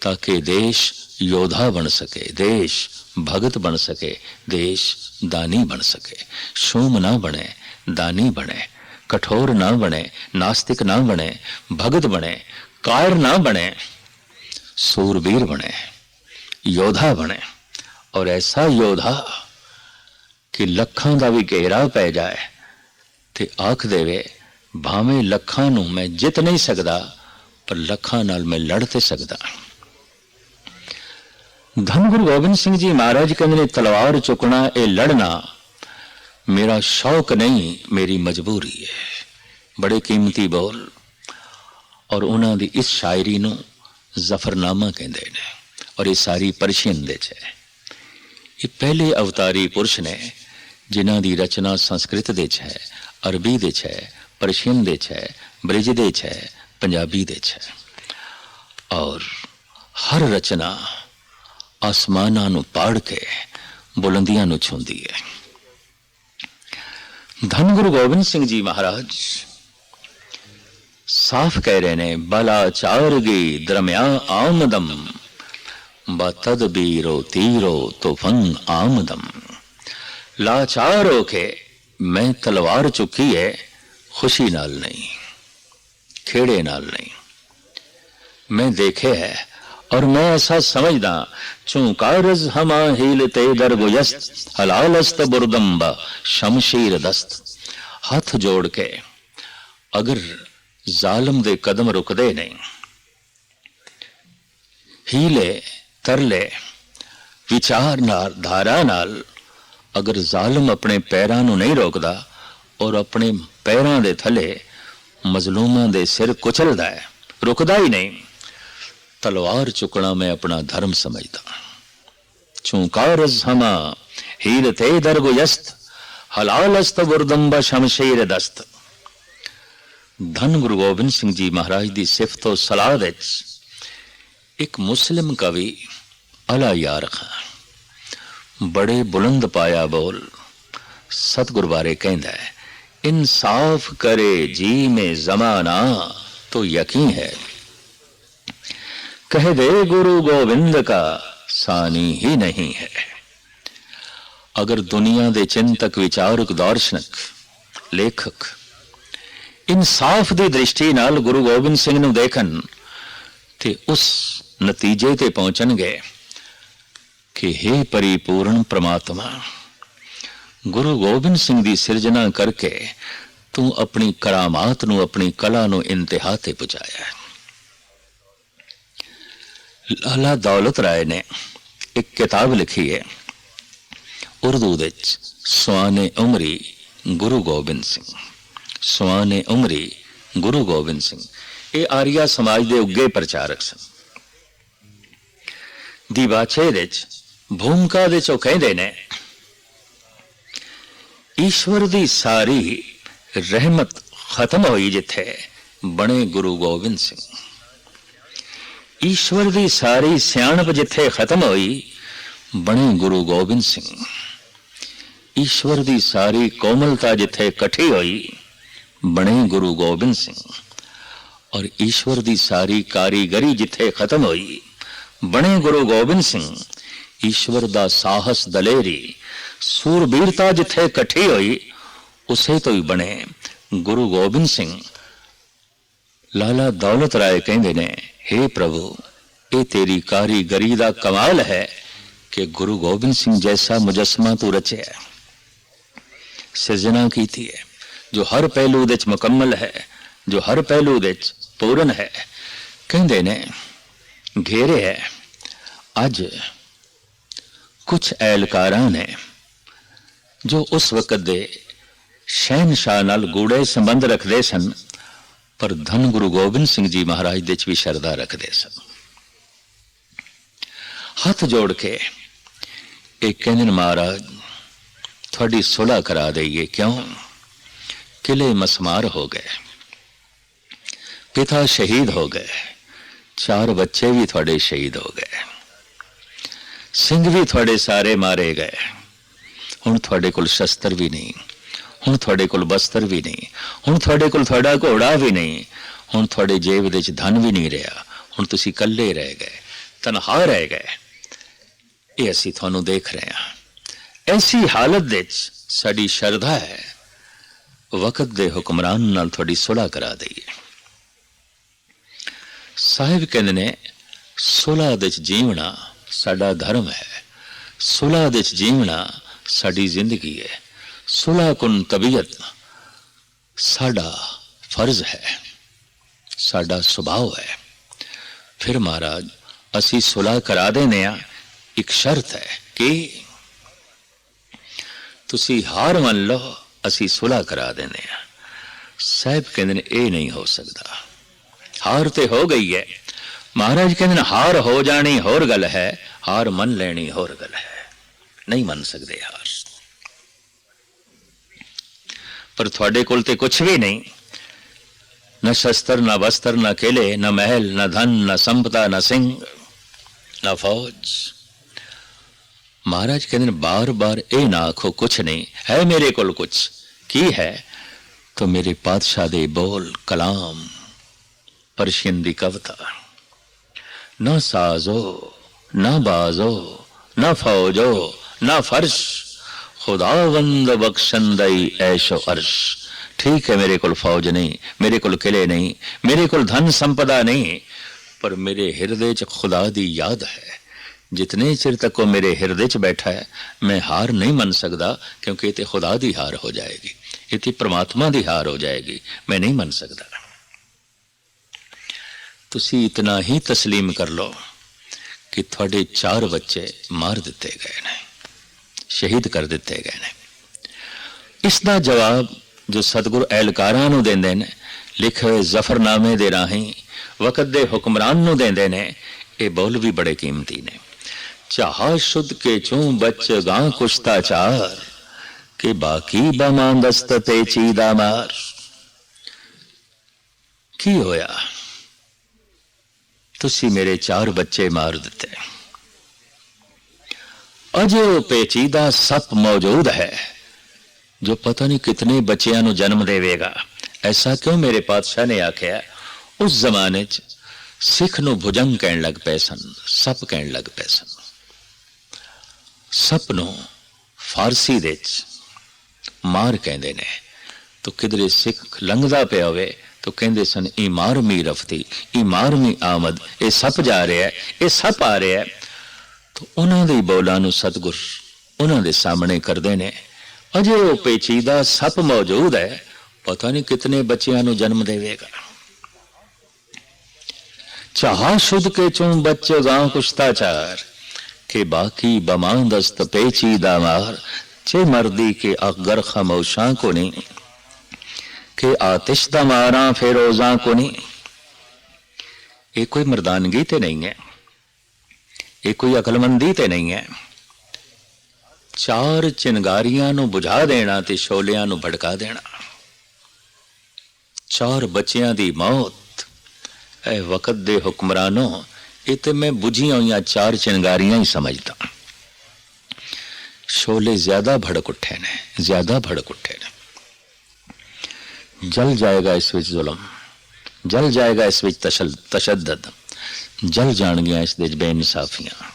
ਤਾਂ ਕਿ ਦੇਸ਼ ਯੋਧਾ ਬਣ ਸਕੇ, ਦੇਸ਼ ਭਗਤ ਬਣ ਸਕੇ, ਦੇਸ਼ ਦਾਨੀ ਬਣ ਸਕੇ ਸ਼ੋਮ ਨਾ ਬਣੇ ਦਾਨੀ ਬਣੇ ਕਠੋਰ ਨਾ ਬਣੇ ਨਾਸਤਿਕ ਨਾ ਬਣੇ ਭਗਤ ਬਣੇ ਕਾਇਰ ਨਾ ਬਣੇ ਸੂਰਬੀਰ ਬਣੇ ਯੋਧਾ ਬਣੇ ਔਰ ਐਸਾ ਯੋਧਾ ਕਿ ਲੱਖਾਂ ਦਾ ਵੀ ਘੇਰਾ ਪੈ ਜਾਏ ਤੇ ਆਖ ਦੇਵੇ ਭਾਵੇਂ ਲੱਖਾਂ ਨੂੰ ਮੈਂ ਜਿੱਤ ਨਹੀਂ ਸਕਦਾ ਪਰ ਲੱਖਾਂ ਨਾਲ ਮੈਂ ਲੜ ਤੇ ਸਕਦਾ ਧੰਨ ਗੁਰੂ ਗੋਬਿੰਦ ਸਿੰਘ ਜੀ ਮਹਾਰਾਜ ਕਹਿੰਦੇ ਨੇ ਤਲਵਾਰ ਚੁੱਕਣਾ ਇਹ ਲੜਨਾ ਮੇਰਾ ਸ਼ੌਕ ਨਹੀਂ ਮੇਰੀ ਮਜਬੂਰੀ ਹੈ ਬੜੇ ਕੀਮਤੀ ਬੋਲ ਔਰ ਉਹਨਾਂ ਦੀ ਇਸ ਸ਼ਾਇਰੀ ਨੂੰ ਜ਼ਫਰਨਾਮਾ ਕਹਿੰਦੇ ਨੇ ਔਰ ਇਹ ਸਾਰੀ ਪਰਸ਼ੀਅਨ ਦੇ ਚ ਹੈ ਇਹ ਪਹਿਲੇ ਅਵਤਾਰੀ ਪੁਰਸ਼ ਨੇ ਜਿਨ੍ਹਾਂ ਦੀ ਰਚਨਾ ਸੰਸਕ੍ਰਿਤ ਦੇ ਚ ਹੈ ਅਰਬੀ ਦੇ ਚ ਹੈ ਪਰਸ਼ੀਅਨ ਦੇ ਚ ਹੈ ਬ੍ਰਿਜ ਦੇ ਚ ਹੈ ਪੰਜਾਬੀ ਦੇ ਚ ਹੈ ਔਰ ਹਰ ਰਚਨਾ ਆਸਮਾਨਾਂ ਨੂੰ ਪਾੜ ਕੇ ਬੁਲੰਦੀਆਂ ਨੂੰ ਛੂੰਦੀ ਹੈ धन गुरु गोविंद सिंह जी महाराज, साफ़ कह रहे ने बलाचारगे द्रम्या आमदम बद बीरो तीरो तो आमदम। लाचार होके मैं तलवार चुकी है, खुशी नाल नहीं, खेड़े नाल नहीं। मैं देखे है, और मैं ऐसा समझदा चूंकारज हमा हीलते दरगुयस्त हलालस्त बुरदम्ब शमशीर दस्त ਹੱਥ ਜੋੜ ਕੇ ਅਗਰ ਜ਼ਾਲਮ ਦੇ ਕਦਮ ਰੁਕਦੇ ਨਹੀਂ ਹੀਲੇ ਤਰਲੇ ਵਿਚਾਰ ਨਾਲ ਧਾਰਾ ਨਾਲ ਅਗਰ ਜ਼ਾਲਮ ਆਪਣੇ ਪੈਰਾਂ ਨੂੰ ਨਹੀਂ ਰੋਕਦਾ ਔਰ ਆਪਣੇ ਪੈਰਾਂ ਦੇ ਥੱਲੇ ਮਜ਼ਲੂਮਾਂ ਦੇ ਸਿਰ ਕੁਚਲਦਾ ਹੈ ਰੁਕਦਾ ਹੀ ਨਹੀਂ ਤਲਵਾਰ ਚੁੱਕਣਾ ਮੈਂ ਆਪਣਾ ਧਰਮ ਸਮਝਦਾ ਚੂੰਕਾਰ ਹਮਾ ਹੀਰਤੇ ਦਰਗੁਯਸਤ ਹਲਾਲਸਤ ਵਰਦੰਬ ਸ਼ਮਸ਼ੀਰ ਦਸਤ ਧੰਨ ਗੁਰੂ ਗੋਬਿੰਦ ਸਿੰਘ ਜੀ ਮਹਾਰਾਜ ਦੀ ਸਿਫਤ ਉਹ ਸਲਾਹ ਵਿੱਚ ਇੱਕ ਮੁਸਲਿਮ ਕਵੀ ਅਲਾ ਯਾਰ ਖਾਨ ਬੜੇ ਬੁਲੰਦ ਪਾਇਆ ਬੋਲ ਸਤਿਗੁਰ ਬਾਰੇ ਕਹਿੰਦਾ ਹੈ ਇਨਸਾਫ ਕਰੇ ਜੀ ਮੇ ਜ਼ਮਾਨਾ तो यकीन है कह दे गुरु गोविंद का सानी ही नहीं है ਅਗਰ ਦੁਨੀਆ ਦੇ ਚਿੰਤਕ ਵਿਚਾਰਕ ਦਾਰਸ਼ਨਿਕ ਲੇਖਕ ਇਨਸਾਫ ਦੀ ਦ੍ਰਿਸ਼ਟੀ ਨਾਲ ਗੁਰੂ ਗੋਬਿੰਦ ਸਿੰਘ ਨੂੰ ਦੇਖਣ ਤੇ ਉਸ ਨਤੀਜੇ ਤੇ ਪਹੁੰਚਣਗੇ ਕਿ हे ਪਰਿਪੂਰਨ ਪ੍ਰਮਾਤਮਾ ਗੁਰੂ ਗੋਬਿੰਦ ਸਿੰਘ ਦੀ ਸਿਰਜਣਾ ਕਰਕੇ ਤੂੰ ਆਪਣੀ ਕਰਾਮਾਤ ਨੂੰ ਆਪਣੀ ਕਲਾ ਨੂੰ ਇੰਤਹਾ ਤੇ ਪਹੁੰਚਾਇਆ ਹੈ ਲਾਲਾ ਦੌਲਤ ਰਾਏ ਨੇ ਇੱਕ ਕਿਤਾਬ ਲਿਖੀ ਹੈ ਉਰਦੂ ਵਿੱਚ ਸਵਾਨੇ ਉਮਰੀ ਗੁਰੂ ਗੋਬਿੰਦ ਸਿੰਘ ਸਵਾਨੇ ਉਮਰੀ ਗੁਰੂ ਗੋਬਿੰਦ ਸਿੰਘ ਇਹ ਆਰੀਆ ਸਮਾਜ ਦੇ ਉੱਗੇ ਪ੍ਰਚਾਰਕ ਸਨ ਦੀ ਦੀਵਾਚੇ ਵਿੱਚ ਭੂਮਿਕਾ ਦੇ ਚੋਂ ਕਹਿੰਦੇ ਨੇ ਈਸ਼ਵਰ ਦੀ ਸਾਰੀ ਰਹਿਮਤ ਖਤਮ ਹੋਈ ਜਿੱਥੇ ਬਣੇ ਗੁਰੂ ਗੋਬਿੰਦ ਸਿੰਘ ਈਸ਼ਵਰ ਦੀ ਸਾਰੀ ਸਿਆਣਪ ਜਿੱਥੇ ਖਤਮ ਹੋਈ, ਬਣੇ ਗੁਰੂ ਗੋਬਿੰਦ ਸਿੰਘ। ਈਸ਼ਵਰ ਦੀ ਸਾਰੀ ਕੋਮਲਤਾ ਜਿੱਥੇ ਇਕੱਠੀ ਹੋਈ, ਬਣੇ ਗੁਰੂ ਗੋਬਿੰਦ ਸਿੰਘ। ਔਰ ਈਸ਼ਵਰ ਦੀ ਸਾਰੀ ਕਾਰੀਗਰੀ ਜਿੱਥੇ ਖਤਮ ਹੋਈ, ਬਣੇ ਗੁਰੂ ਗੋਬਿੰਦ ਸਿੰਘ। ਈਸ਼ਵਰ ਦਾ ਸਾਹਸ ਦਲੇਰੀ, ਸੂਰਬੀਰਤਾ ਜਿੱਥੇ ਇਕੱਠੀ ਹੋਈ, ਉਸੇ ਤੋਂ ਹੀ ਬਣੇ ਗੁਰੂ ਗੋਬਿੰਦ ਸਿੰਘ। ਲਾਲਾ ਦੌਲਤ ਰਾਏ ਕਹਿੰਦੇ ਨੇ हे ਪ੍ਰਭੂ, ਇਹ ਤੇਰੀ ਕਾਰੀਗਰੀ ਦਾ ਕਮਾਲ ਹੈ ਕਿ ਗੁਰੂ ਗੋਬਿੰਦ ਸਿੰਘ ਜੈਸਾ ਮੁਜਸਮਾ ਤੂੰ ਰਚਿਆ ਸਿਰਜਣਾ ਕੀਤੀ ਹੈ, ਜੋ ਹਰ ਪਹਿਲੂ ਦੇ ਵਿੱਚ ਮੁਕੰਮਲ ਹੈ, ਜੋ ਹਰ ਪਹਿਲੂ ਦੇ ਵਿੱਚ ਪੂਰਨ ਹੈ। ਕਹਿੰਦੇ ਨੇ, ਘੇਰੇ ਹੈ, ਅੱਜ ਕੁਝ ਐਲਕਾਰਾਂ ਨੇ ਜੋ ਉਸ ਵਕਤ ਦੇ ਸ਼ਹਿਨशाह ਨਾਲ ਗੂੜੇ ਸੰਬੰਧ ਰੱਖਦੇ ਸਨ ਪਰ ਧੰਨ ਗੁਰੂ ਗੋਬਿੰਦ ਸਿੰਘ ਜੀ ਮਹਾਰਾਜ ਦੇ ਚ ਵੀ ਸ਼ਰਧਾ ਰੱਖਦੇ ਸਨ। ਹੱਥ ਜੋੜ ਕੇ ਇਹ ਕਹਿੰਦੇ ਨੇ ਮਹਾਰਾਜ, ਤੁਹਾਡੀ ਸੁਲ੍ਹਾ ਕਰਾ ਦਈਏ, ਕਿਉਂ? ਕਿਲੇ ਮਸਮਾਰ ਹੋ ਗਏ। ਪਿਤਾ ਸ਼ਹੀਦ ਹੋ ਗਏ। ਚਾਰ ਬੱਚੇ ਵੀ ਤੁਹਾਡੇ ਸ਼ਹੀਦ ਹੋ ਗਏ। ਸਿੰਘ ਵੀ ਤੁਹਾਡੇ ਸਾਰੇ ਮਾਰੇ ਗਏ। ਹੁਣ ਤੁਹਾਡੇ ਕੋਲ ਸ਼ਸਤਰ ਵੀ ਨਹੀਂ। ਹੁਣ ਤੁਹਾਡੇ ਕੋਲ ਬਸਤਰ ਵੀ ਨਹੀਂ, ਹੁਣ ਤੁਹਾਡੇ ਕੋਲ ਤੁਹਾਡਾ ਘੋੜਾ ਵੀ ਨਹੀਂ, ਹੁਣ ਤੁਹਾਡੇ ਜੇਬ ਵਿੱਚ ਧਨ ਵੀ ਨਹੀਂ ਰਿਹਾ, ਹੁਣ ਤੁਸੀਂ ਇਕੱਲੇ ਰਹਿ ਗਏ, ਤਨਹਾ ਰਹਿ ਗਏ। ਇਹ ਅਸੀਂ ਤੁਹਾਨੂੰ ਦੇਖ ਰਹੇ ਹਾਂ। ਐਸੀ ਹਾਲਤ ਵਿੱਚ ਸਾਡੀ ਸ਼ਰਧਾ ਹੈ। ਵਕਤ ਦੇ ਹੁਕਮਰਾਨ ਨਾਲ ਤੁਹਾਡੀ ਸੁਲ੍ਹਾ ਕਰਾ ਦਈਏ। ਸਾਹਿਬ ਕਹਿੰਦੇ ਨੇ, ਸੁਲ੍ਹਾ ਦੇ ਵਿੱਚ ਜੀਵਣਾ ਸਾਡਾ ਧਰਮ ਹੈ। ਸੁਲ੍ਹਾ ਦੇ ਵਿੱਚ ਜੀਵਣਾ ਸਾਡੀ ਜ਼ਿੰਦਗੀ ਹੈ। ਸੁਲ੍ਹਾ ਕੁਨ ਤਬੀਅਤ। ਸਾਡਾ ਫਰਜ਼ ਹੈ, ਸਾਡਾ ਸੁਭਾਅ ਹੈ। ਫਿਰ ਮਹਾਰਾਜ, ਅਸੀਂ ਸੁਲ੍ਹਾ ਕਰਾ ਦੇਨੇ ਆ। ਇੱਕ ਸ਼ਰਤ ਹੈ ਕਿ ਤੁਸੀਂ ਹਾਰ ਮੰਨ ਲਓ, ਅਸੀਂ ਸੁਲ੍ਹਾ ਕਰਾ ਦਿੰਦੇ ਆ। ਸਾਹਿਬ ਕਹਿੰਦੇ ਨੇ, ਇਹ ਨਹੀਂ ਹੋ ਸਕਦਾ। ਹਾਰ ਤੇ ਹੋ ਗਈ ਹੈ। ਮਹਾਰਾਜ ਕਹਿੰਦੇ ਨੇ, ਹਾਰ ਹੋ ਜਾਣੀ ਹੋਰ ਗੱਲ ਹੈ, ਹਾਰ ਮੰਨ ਲੈਣੀ ਹੋਰ ਗੱਲ ਹੈ। ਨਹੀਂ ਮੰਨ ਸਕਦੇ ਹਾਰ। ਪਰ ਤੁਹਾਡੇ ਕੋਲ ਤੇ ਕੁਝ ਵੀ ਨਹੀਂ ਨਾ ਸ਼ਸਤਰ ਨਾ ਵਸਤਰ ਨਾ ਕਿਲੇ ਨਾ ਮਹਿਲ ਨਾ ਧਨ ਨਾ ਸੰਪਦਾ ਨਾ ਸਿੰਘ ਨਾ ਫੌਜ ਮਹਾਰਾਜ ਕਹਿੰਦੇ ਨੇ ਬਾਰ-ਬਾਰ ਇਹ ਨਾ ਆਖੋ ਕੁਛ ਨਹੀਂ ਹੈ ਮੇਰੇ ਕੋਲ ਕੁਛ ਕੀ ਹੈ तो मेरे पातशाह दे बोल कलाम परशियन दी कविता ना साजो ना बाजो ना फौजो ना फर्श ਖੁਦਾਵੰਦ ਬਖਸ਼ੰਦਈ ਐਸ਼ੋ ਅਰਸ਼। ਠੀਕ ਹੈ, ਮੇਰੇ ਕੋਲ ਫੌਜ ਨਹੀਂ, ਮੇਰੇ ਕੋਲ ਕਿਲੇ ਨਹੀਂ, ਮੇਰੇ ਕੋਲ ਧਨ ਸੰਪਦਾ ਨਹੀਂ। ਪਰ ਮੇਰੇ ਹਿਰਦੇ 'ਚ ਖੁਦਾ ਦੀ ਯਾਦ ਹੈ। ਜਿਤਨੇ ਚਿਰ ਤੱਕ ਉਹ ਮੇਰੇ ਹਿਰਦੇ 'ਚ ਬੈਠਾ ਹੈ, ਮੈਂ ਹਾਰ ਨਹੀਂ ਮੰਨ ਸਕਦਾ, ਕਿਉਂਕਿ ਇਹ ਤੇ ਖੁਦਾ ਦੀ ਹਾਰ ਹੋ ਜਾਏਗੀ। ਇਹ ਤੇ ਪ੍ਰਮਾਤਮਾ ਦੀ ਹਾਰ ਹੋ ਜਾਏਗੀ, ਮੈਂ ਨਹੀਂ ਮੰਨ ਸਕਦਾ। ਤੁਸੀਂ ਇਤਨਾ ਹੀ تسلیم ਕਰ ਲਓ ਕਿ ਤੁਹਾਡੇ ਚਾਰ ਬੱਚੇ ਮਾਰ ਦਿੱਤੇ ਗਏ ਨੇ। ਸ਼ਹੀਦ ਕਰ ਦਿੱਤੇ ਗਏ ਨੇ। ਇਸ ਦਾ ਜਵਾਬ ਜੋ ਸਤਿਗੁਰ ਐਲਕਾਰਾਂ ਨੂੰ ਦਿੰਦੇ ਨੇ, ਲਿਖੇ ਹੋਏ ਜ਼ਫਰਨਾਮੇ ਦੇ ਰਾਹੀਂ, ਵਕਤ ਦੇ ਹੁਕਮਰਾਨ ਨੂੰ ਦਿੰਦੇ ਨੇ, ਇਹ ਬੋਲ ਵੀ ਬੜੇ ਕੀਮਤੀ ਨੇ। ਚਾਹਾ ਸ਼ੁੱਧ ਕੇ ਚੋਂ ਬੱਚ ਗਾਂ ਕੁਸ਼ਤਾ ਚਾਰ, ਕਿ ਬਾਕੀ ਬਮਾਂਦਸਤ ਤੇ ਚੀਦਾ ਮਾਰ। ਕੀ ਹੋਇਆ? ਤੁਸੀਂ ਮੇਰੇ ਚਾਰ ਬੱਚੇ ਮਾਰ ਦਿੱਤੇ। ਅਜੇ ਉਹ ਪੇਚੀਦਾ ਸੱਪ ਮੌਜੂਦ ਹੈ, ਜੋ ਪਤਾ ਨਹੀਂ ਕਿਤਨੇ ਬੱਚਿਆਂ ਨੂੰ ਜਨਮ ਦੇਵੇਗਾ। ਐਸਾ ਕਿਉਂ ਮੇਰੇ ਪਾਤਸ਼ਾਹ ਨੇ ਆਖਿਆ, ਉਸ ਜ਼ਮਾਨੇ 'ਚ ਸਿੱਖ ਨੂੰ ਭੁਜੰਗ ਕਹਿਣ ਲੱਗ ਪਏ ਸਨ, ਸੱਪ ਕਹਿਣ ਲੱਗ ਪਏ ਸਨ। ਸੱਪ ਨੂੰ ਫਾਰਸੀ ਦੇ 'ਚ ਮਾਰ ਕਹਿੰਦੇ ਨੇ, ਤੋ ਕਿਧਰੇ ਸਿੱਖ ਲੰਘਦਾ ਪਿਆ ਹੋਵੇ, ਤੋ ਕਹਿੰਦੇ ਸਨ ਇਮਾਰ ਮੀ ਰਫਤੀ ਇਮਾਰ ਮੀ ਆਮਦ, ਇਹ ਸੱਪ ਜਾ ਰਿਹਾ ਹੈ, ਇਹ ਸੱਪ ਆ ਰਿਹਾ ਹੈ। ਤਾਂ ਉਹਨਾਂ ਦੇ ਬੌਲਾਂ ਨੂੰ ਸਤਗੁਰ ਉਹਨਾਂ ਦੇ ਸਾਹਮਣੇ ਕਰਦੇ ਨੇ। ਅਜੇ ਉਹ ਪੇਚੀਦਾ ਸੱਪ ਮੌਜੂਦ ਹੈ। ਪਤਾ ਨਹੀਂ ਕਿਤਨੇ ਬੱਚਿਆਂ ਨੂੰ ਜਨਮ ਦੇਵੇਗਾ। ਚਾਹ ਸ਼ੁੱਧ ਕੇ ਚੋਂ ਬੱਚੇ ਗਾਂ ਕੁਸ਼ਤਾਚਾਰ। ਕਿ ਬਾਕੀ ਬਮਾਨ ਦਸਤ ਪੇਚੀਦਾ ਮਾਰ چه مردی که اگر خموشاں کنی کہ آتش دماراں فیروزاں کنی یہ کوئی مردانگی تے نہیں ہے ਇਹ ਕੋਈ ਅਕਲਮੰਦੀ ਤੇ ਨਹੀਂ ਹੈ। ਚਾਰ ਚਿੰਗਾਰੀਆਂ ਨੂੰ ਬੁਝਾ ਦੇਣਾ ਤੇ ਸ਼ੋਲਿਆਂ ਨੂੰ ਭੜਕਾ ਦੇਣਾ। ਚਾਰ ਬੱਚਿਆਂ ਦੀ ਮੌਤ। ਐ ਵਕਤ ਦੇ ਹੁਕਮਰਾਨੋ ਇਹ ਤੇ ਮੈਂ ਬੁਝੀਆਂ ਹੋਈਆਂ ਚਾਰ ਚਿੰਗਾਰੀਆਂ ਹੀ ਸਮਝਦਾ। ਸ਼ੋਲੇ ਜ਼ਿਆਦਾ ਭੜਕ ਉੱਠੇ ਨੇ, ਜ਼ਿਆਦਾ ਭੜਕ ਉੱਠੇ ਨੇ। ਜਲ ਜਾਏਗਾ ਇਸ ਵਿੱਚ ਜ਼ੁਲਮ, ਜਲ ਜਾਏਗਾ ਇਸ ਵਿੱਚ ਤਸ਼ੱਦਦ। तशद्दद जल जाणगियां इस दे बेइंसाफियां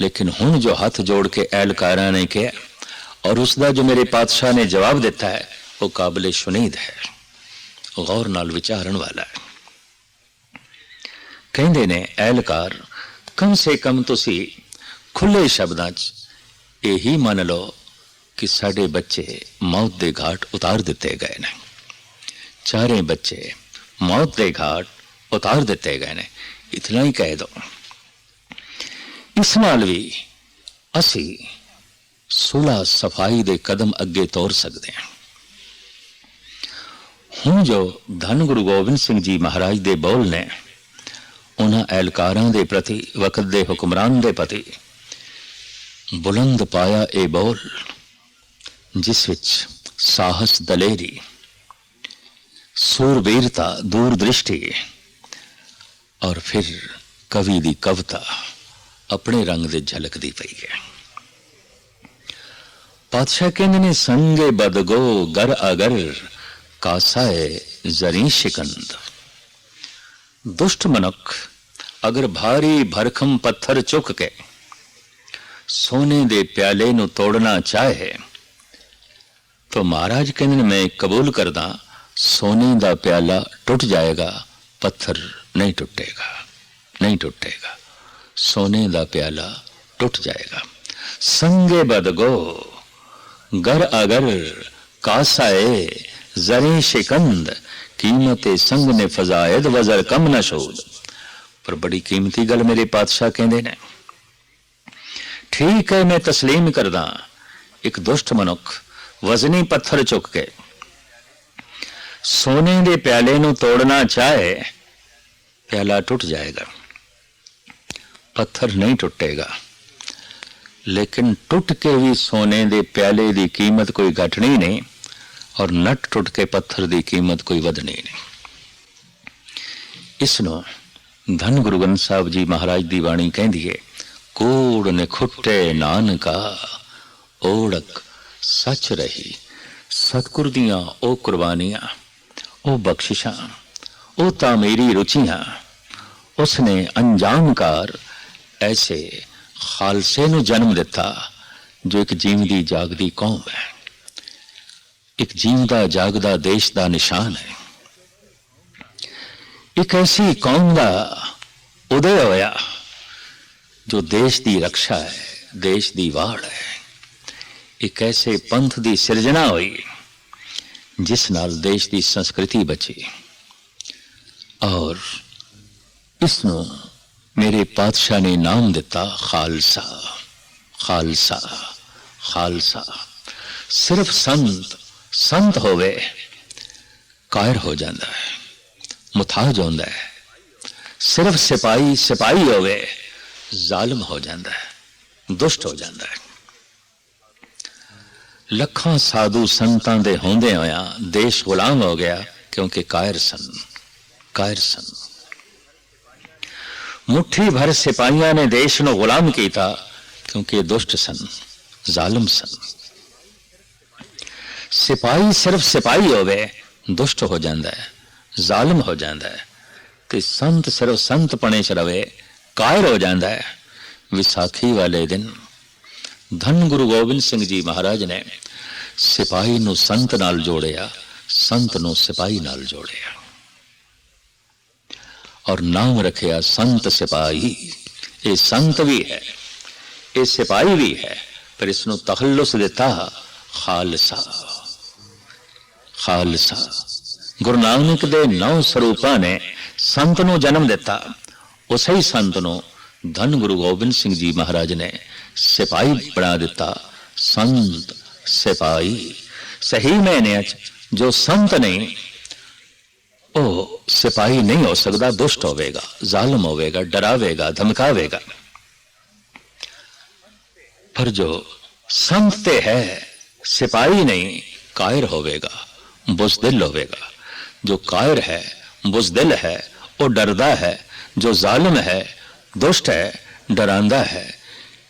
लेकिन हुन जो हाथ जोड़ के एहलकारा ने किया और उसका जो मेरे पातशाह ने जवाब दिता है वो काबिल शुनीद है गौर नाल विचारण वाला है ਕਹਿੰਦੇ ਨੇ ਐਲਕਾਰ ਕਮ ਸੇ ਕਮ ਤੁਸੀਂ ਖੁੱਲੇ ਸ਼ਬਦਾਂ 'ਚ ਇਹੀ ਮੰਨ ਲਓ ਕਿ ਸਾਡੇ ਬੱਚੇ ਮੌਤ ਦੇ ਘਾਟ ਉਤਾਰ ਦਿੱਤੇ ਗਏ ਨੇ ਚਾਰੇ ਬੱਚੇ ਮੌਤ ਦੇ ਘਾਟ ਉਤਾਰ ਦਿੱਤੇ ਗਏ ਨੇ। ਇਤਨਾ ਹੀ ਕਹਿ ਦੋ। ਇਸ ਨਾਲ ਵੀ ਅਸੀਂ ਸੁਲਾ ਸਫ਼ਾਈ ਦੇ ਕਦਮ ਅੱਗੇ ਤੋਰ ਸਕਦੇ ਹਾਂ। ਹੁਣ ਜੋ ਧੰਨ ਗੁਰੂ ਗੋਬਿੰਦ ਸਿੰਘ ਜੀ ਮਹਾਰਾਜ ਦੇ ਬੋਲ ਨੇ, ਉਹਨਾਂ ਐਲਕਾਰਾਂ ਦੇ ਪ੍ਰਤੀ, ਵਕਤ ਦੇ ਹੁਕਮਰਾਨ ਦੇ ਪ੍ਰਤੀ ਬੁਲੰਦ ਪਾਇਆ ਇਹ ਬੋਲ, ਜਿਸ ਵਿੱਚ ਸਾਹਸ ਦਲੇਰੀ, ਸੂਰਬੀਰਤਾ, ਦੂਰਦ੍ਰਿਸ਼ਟੀ ਔਰ ਫਿਰ ਕਵੀ ਦੀ ਕਵਿਤਾ ਆਪਣੇ ਰੰਗ ਦੇ ਝਲਕਦੀ ਪਈ ਹੈ ਪਾਤਸ਼ਾਹ ਕਹਿੰਦੇ ਨੇ ਸੰਗੇ ਬਦਗੋ ਗਰ ਅਗਰ ਕਾਸਾਏ ਜ਼ਰੀ ਸ਼ਿਕੰਦ ਦੁਸ਼ਟ ਮਨੁੱਖ ਅਗਰ ਭਾਰੀ ਭਰਖਮ ਪੱਥਰ ਚੁੱਕ ਕੇ ਸੋਨੇ ਦੇ ਪਿਆਲੇ ਨੂੰ ਤੋੜਨਾ ਚਾਹੇ तो महाराज कहते हैं मैं कबूल करदा सोने का प्याला टूट जाएगा पत्थर नहीं टूटेगा नहीं टूटेगा। सोने का प्याला टूट जाएगा। संगे बदगो, गर अगर कासाए, जरे शिकंद, कीमत संग ने फजायद, वजर कम न शोध। पर बड़ी कीमती गल मेरे पातशाह कहते ने। ठीक है, मैं तस्लीम कर दा एक दुष्ट मनुख वजनी पत्थर चुक के। सोने के प्याले तोड़ना चाहे ਚਾਹੇ ਪਿਆਲਾ ਟੁੱਟ ਜਾਏਗਾ ਪੱਥਰ ਨਹੀਂ ਟੁੱਟੇਗਾ ਲੇਕਿਨ ਟੁੱਟ ਕੇ ਵੀ ਸੋਨੇ ਦੇ ਪਿਆਲੇ ਦੀ ਕੀਮਤ ਕੋਈ ਘਟਣੀ ਨਹੀਂ ਔਰ ਨਟ ਟੁੱਟ ਕੇ ਪੱਥਰ ਦੀ ਕੀਮਤ ਕੋਈ ਵਧਣੀ ਨਹੀਂ ਇਸ ਨੂੰ ਧੰਨ ਗੁਰੂ ਗ੍ਰੰਥ ਸਾਹਿਬ ਜੀ ਮਹਾਰਾਜ ਦੀ ਬਾਣੀ ਕਹਿੰਦੀ ਹੈ ਕੋੜ ਨੇ ਖੁੱਟੇ ਨਾਨਕਾ ਓੜਕ ਸੱਚ ਰਹੀ ਸਤਿਗੁਰ ਦੀਆਂ ਉਹ ਕੁਰਬਾਨੀਆਂ ਉਹ ਬਖਸ਼ਿਸ਼ਾਂ ਉਹ ਤਾਂ ਮੇਰੀ ਰੁਚੀਆਂ। ਉਸਨੇ ਅੰਜਾਮਕਾਰ ਐਸੇ ਖਾਲਸੇ ਨੂੰ ਜਨਮ ਦਿੱਤਾ, ਜੋ ਇੱਕ ਜੀਵਦੀ ਜਾਗਦੀ ਕੌਮ ਹੈ। ਇੱਕ ਜੀਵਦਾ ਜਾਗਦਾ ਦੇਸ਼ ਦਾ ਨਿਸ਼ਾਨ ਹੈ। ਇੱਕ ਐਸੀ ਕੌਮ ਦਾ ਉਦੈ ਹੋਇਆ, ਜੋ ਦੇਸ਼ ਦੀ ਰੱਖਿਆ ਹੈ, ਦੇਸ਼ ਦੀ ਵਾੜ ਹੈ। ਇੱਕ ਐਸੇ ਪੰਥ ਦੀ ਸਿਰਜਣਾ ਹੋਈ, ਜਿਸ ਨਾਲ ਦੇਸ਼ ਦੀ ਸੰਸਕ੍ਰਿਤੀ ਬਚੀ। ਔਰ ਇਸ ਨੂੰ ਮੇਰੇ ਪਾਤਸ਼ਾਹ ਨੇ ਨਾਮ ਦਿੱਤਾ ਖਾਲਸਾ ਖਾਲਸਾ ਖਾਲਸਾ। ਸਿਰਫ ਸੰਤ ਸੰਤ ਹੋਵੇ, ਕਾਇਰ ਹੋ ਜਾਂਦਾ ਹੈ, ਮੁਤਾਜ ਹੁੰਦਾ ਹੈ। ਸਿਰਫ ਸਿਪਾਹੀ ਸਿਪਾਹੀ ਹੋਵੇ, ਜ਼ਾਲਮ ਹੋ ਜਾਂਦਾ ਹੈ, ਦੁਸ਼ਟ ਹੋ ਜਾਂਦਾ ਹੈ। ਲੱਖਾਂ ਸਾਧੂ ਸੰਤਾਂ ਦੇ ਹੁੰਦੇ ਹੋਇਆਂ ਦੇਸ਼ ਗੁਲਾਮ ਹੋ ਗਿਆ ਕਿਉਂਕਿ ਕਾਇਰ ਸਨ। ਕਾਇਰ ਸਨ ਮੁਠੀ ਭਰ ਸਿਪਾਹੀਆਂ ਨੇ ਦੇਸ਼ ਨੂੰ ਗੁਲਾਮ ਕੀਤਾ ਕਿਉਂਕਿ ਇਹ ਦੁਸ਼ਟ ਸਨ ਜ਼ਾਲਮ ਸਨ ਸਿਪਾਹੀ ਸਿਰਫ ਸਿਪਾਹੀ ਹੋਵੇ ਦੁਸ਼ਟ ਹੋ ਜਾਂਦਾ ਹੈ ਜ਼ਾਲਮ ਹੋ ਜਾਂਦਾ ਹੈ ਤੇ ਸੰਤ ਸਿਰਫ ਸੰਤ ਪਣੇ ਚ ਰਵੇ ਕਾਇਰ ਹੋ ਜਾਂਦਾ ਹੈ ਵਿਸਾਖੀ ਵਾਲੇ ਦਿਨ ਧੰਨ ਗੁਰੂ ਗੋਬਿੰਦ ਸਿੰਘ ਜੀ ਮਹਾਰਾਜ ਨੇ ਸਿਪਾਹੀ ਨੂੰ ਸੰਤ ਨਾਲ ਜੋੜਿਆ ਸੰਤ ਨੂੰ ਸਿਪਾਹੀ ਨਾਲ ਜੋੜਿਆ ਔਰ ਨਾਮ ਰੱਖਿਆ ਸੰਤ ਸਿਪਾਹੀ। ਇਹ ਸੰਤ ਵੀ ਹੈ, ਇਹ ਸਿਪਾਹੀ ਵੀ ਹੈ, ਪਰ ਇਸ ਨੂੰ ਤਖੱਲੁਸ ਦਿੱਤਾ ਖਾਲਸਾ। ਖਾਲਸਾ। ਗੁਰੂ ਨਾਨਕ ਦੇ ਨੌ ਸਰੂਪਾਂ ਨੇ ਸੰਤ ਨੂੰ ਜਨਮ ਦਿੱਤਾ। ਉਸੇ ਹੀ ਸੰਤ ਨੂੰ ਧੰਨ ਗੁਰੂ ਗੋਬਿੰਦ ਸਿੰਘ ਜੀ ਮਹਾਰਾਜ ਨੇ ਸਿਪਾਹੀ ਬਣਾ ਦਿੱਤਾ। ਸੰਤ ਸਿਪਾਹੀ। ਸਹੀ ਮਾਇਨਿਆਂ ਚ ਜੋ ਸੰਤ ਨਹੀਂ ਉਹ ਸਿਪਾਹੀ ਨਹੀਂ ਹੋ ਸਕਦਾ ਦੁਸ਼ਟ ਹੋਵੇਗਾ ਜ਼ਾਲਮ ਹੋਵੇਗਾ ਡਰਾਵੇਗਾ ਧਮਕਾਵੇਗਾ ਪਰ ਜੋ ਸੰਤ ਤੇ ਹੈ ਸਿਪਾਹੀ ਨਹੀਂ ਕਾਇਰ ਹੋਵੇਗਾ ਬੁਜ਼ਦਿਲ ਹੋਵੇਗਾ ਜੋ ਕਾਇਰ ਹੈ ਬੁਜ਼ਦਿਲ ਹੈ ਉਹ ਡਰਦਾ ਹੈ ਜੋ ਜ਼ਾਲਮ ਹੈ ਦੁਸ਼ਟ ਹੈ ਡਰਾਂਦਾ ਹੈ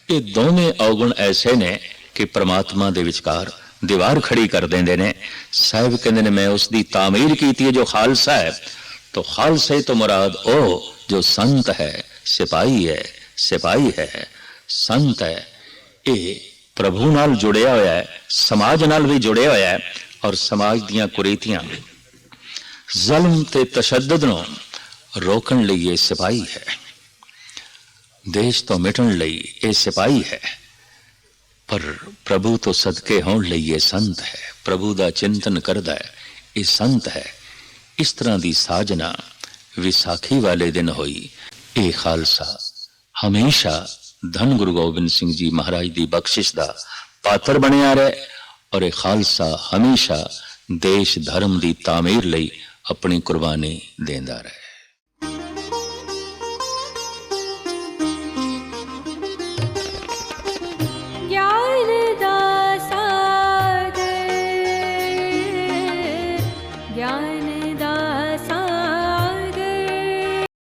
ਇਹ ਦੋਵੇਂ ਔਗਣ ਐਸੇ ਨੇ ਕਿ ਪ੍ਰਮਾਤਮਾ ਦੇ ਵਿਚਕਾਰ ਦੀਵਾਰ ਖੜੀ ਕਰ ਦਿੰਦੇ ਨੇ ਸਾਹਿਬ ਕਹਿੰਦੇ ਨੇ ਮੈਂ ਉਸ ਦੀ ਤਾਮੀਰ ਕੀਤੀ ਹੈ ਜੋ ਖਾਲਸਾ ਹੈ तो खालसे तो मुराद ओ जो संत है सिपाही है सिपाही है ਸੰਤ ਹੈ ਇਹ ਪ੍ਰਭੂ ਨਾਲ ਜੁੜਿਆ ਹੋਇਆ ਹੈ ਸਮਾਜ ਨਾਲ ਵੀ ਜੁੜਿਆ ਹੋਇਆ ਹੈ ਔਰ ਸਮਾਜ ਦੀਆਂ ਕੁਰੀਤੀਆਂ ਜ਼ਲਮ ਤੇ ਤਸ਼ੱਦਦ ਨੂੰ ਰੋਕਣ ਲਈ ਇਹ ਸਿਪਾਹੀ ਹੈ ਦੇਸ਼ ਤੋਂ ਮਿਟਣ ਲਈ ਇਹ ਸਿਪਾਹੀ ਹੈ ਪਰ ਪ੍ਰਭੂ ਤੋਂ ਸਦਕੇ ਹੋਣ ਲਈ ਇਹ ਸੰਤ ਹੈ। ਪ੍ਰਭੂ ਦਾ ਚਿੰਤਨ ਕਰਦਾ ਹੈ। ਇਹ ਸੰਤ ਹੈ। ਇਸ ਤਰ੍ਹਾਂ ਦੀ ਸਾਜਨਾ ਵਿਸਾਖੀ ਵਾਲੇ ਦਿਨ ਹੋਈ। ਇਹ ਖਾਲਸਾ ਹਮੇਸ਼ਾ ਧੰਨ ਗੁਰੂ ਗੋਬਿੰਦ ਸਿੰਘ ਜੀ ਮਹਾਰਾਜ ਦੀ ਬਖਸ਼ਿਸ਼ ਦਾ ਪਾਤਰ ਬਣਿਆ ਰਹੇ ਔਰ ਇਹ ਖਾਲਸਾ ਹਮੇਸ਼ਾ ਦੇਸ਼ ਧਰਮ ਦੀ ਤਾਮੀਰ ਲਈ ਆਪਣੀ ਕੁਰਬਾਨੀ ਦਿੰਦਾ ਰਹੇ।